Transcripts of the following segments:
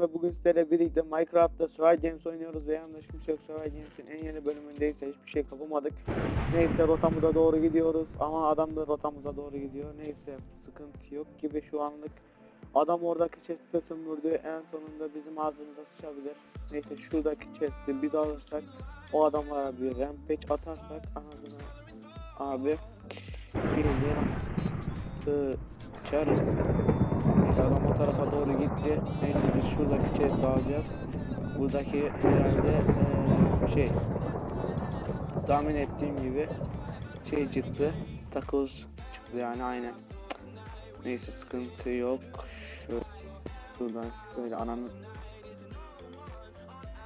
ve bugün sizlerle birlikte Minecraft'ta Survival Games oynuyoruz ve yanlış kimse yok Survival Games'in en yeni bölümündeyiz hiçbir şey kapamadık. Neyse rotamıza doğru gidiyoruz ama adam da rotamıza doğru gidiyor. Neyse sıkıntı yok gibi şu anlık. Adam oradaki chest'e sömürdü en sonunda bizim ağzımıza sıçabilir. Neyse şuradaki chest'i biz alırsak o adamlara bir rampage atarsak anasını abi bildiğin sıçarız. Adam o tarafa doğru gitti. Neyse biz şuradaki chest alacağız. Buradaki herhalde eee, şey tahmin ettiğim gibi şey çıktı. Tackles çıktı yani aynen. Neyse sıkıntı yok. Şu, şuradan şöyle ananın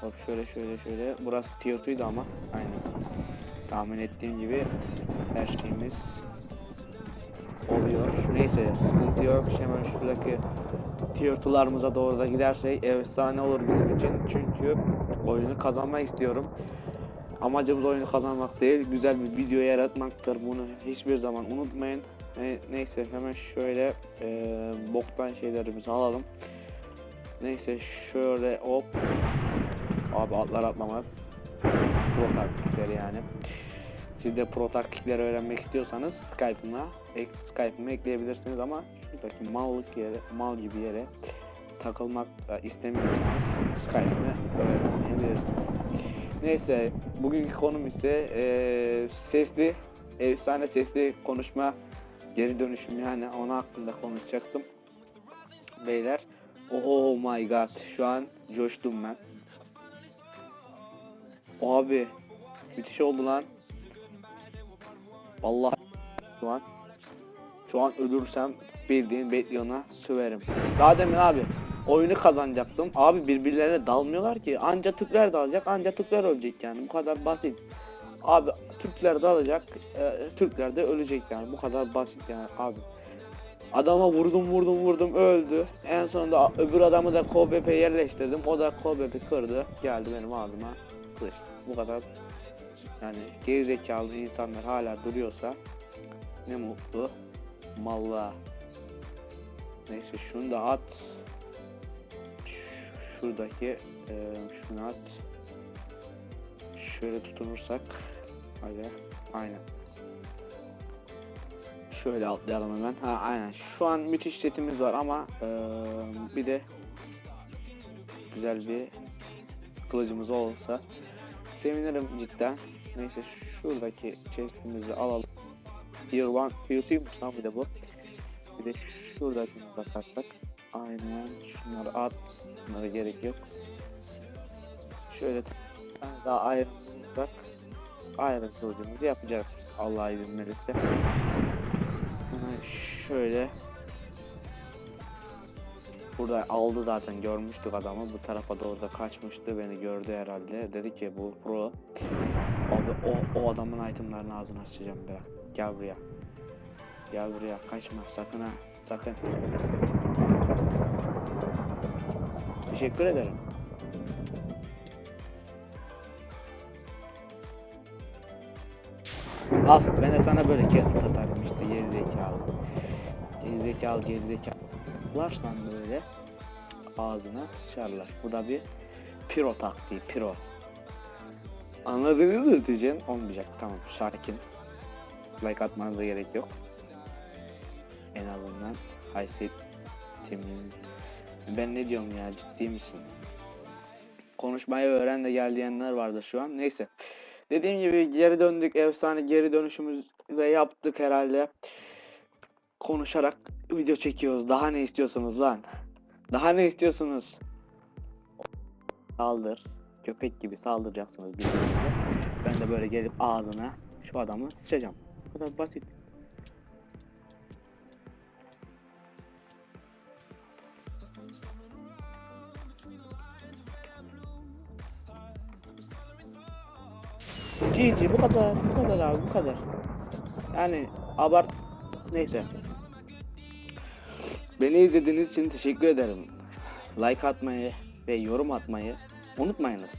Hop şöyle şöyle şöyle. Burası tier ama aynen. Tahmin ettiğim gibi her şeyimiz oluyor. Neyse sıkıntı yok. Hemen şuradaki tiyörtülarımıza doğru da gidersek efsane olur bizim için. Çünkü oyunu kazanmak istiyorum. Amacımız oyunu kazanmak değil, güzel bir video yaratmaktır. Bunu hiçbir zaman unutmayın. Ne- neyse hemen şöyle eee boktan şeylerimizi alalım. Neyse şöyle hop. Abi atlar atlamaz. Taktikleri yani. Siz de pro taktikleri öğrenmek istiyorsanız Skype'ıma ek, Skype'ıma ekleyebilirsiniz ama şuradaki mallık yere, mal gibi yere takılmak istemiyorsanız Skype'ımı öğrenebilirsiniz. Neyse bugünkü konum ise eee, sesli, efsane sesli konuşma geri dönüşüm yani ona hakkında konuşacaktım. Beyler oh my god şu an coştum ben. Abi müthiş oldu lan. Vallahi şu an şu an ölürsem bildiğin Betlion'a söverim. Daha demin abi oyunu kazanacaktım. Abi birbirlerine dalmıyorlar ki. Anca Türkler dalacak, anca Türkler ölecek yani. Bu kadar basit. Abi Türkler dalacak, e, Türkler de ölecek yani. Bu kadar basit yani abi. Adama vurdum vurdum vurdum öldü. En sonunda öbür adamı da KBP yerleştirdim. O da KBP kırdı. Geldi benim ağzıma. Bu kadar yani gerizekalı insanlar hala duruyorsa ne mutlu malla. Neyse şunu da at. Şuradaki e, şunu at. Şöyle tutunursak hadi aynen. Şöyle atlayalım hemen. Ha aynen. Şu an müthiş setimiz var ama e, bir de güzel bir kılıcımız olsa sevinirim cidden. Neyse şuradaki chestimizi alalım. Tier 1, Tier 2'ymiş lan bir de bu. Bir de şuradakine bakarsak. Aynen şunları at. Bunlara gerek yok. Şöyle daha ayrım bulursak ayrım kılıcımızı yapacağız. Allah izin verirse. Şöyle Burada aldı zaten görmüştük adamı. Bu tarafa doğru da kaçmıştı beni gördü herhalde. Dedi ki bu pro. Abi o, o adamın itemlarını ağzına açacağım be. Gel buraya. Gel buraya kaçma. Sakın ha sakın. Teşekkür ederim. Al ben de sana böyle kesin satarım işte geri zekalı. Geri zekalı geri Larsan böyle ağzına sıçarlar. Bu da bir piro taktiği, piro. Anladınız mı diyeceğim? Olmayacak. Tamam, sakin. Like atmanıza gerek yok. En azından haysiyetimiz. Ben ne diyorum ya, ciddi misin? Konuşmayı öğren de gel diyenler vardı şu an. Neyse. Dediğim gibi geri döndük. Efsane geri dönüşümüzü de yaptık herhalde. Konuşarak video çekiyoruz. Daha ne istiyorsunuz lan? Daha ne istiyorsunuz? Saldır. Köpek gibi saldıracaksınız birbirinize. Ben de böyle gelip ağzına şu adamı sıçacağım. Bu kadar basit. GG bu kadar bu kadar abi bu kadar. Yani abart neyse. Beni izlediğiniz için teşekkür ederim. Like atmayı ve yorum atmayı unutmayınız.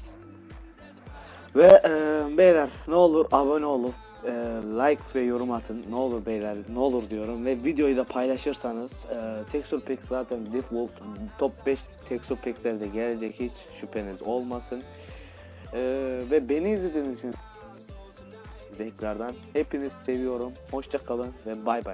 Ve eee, beyler ne olur abone olup e, like ve yorum atın. Ne olur beyler, ne olur diyorum. Ve videoyu da paylaşırsanız e, Texture zaten default top 5 Texture Pack'lerde gelecek hiç şüpheniz olmasın. E, ve beni izlediğiniz için tekrardan hepinizi seviyorum. Hoşça kalın ve bay bay.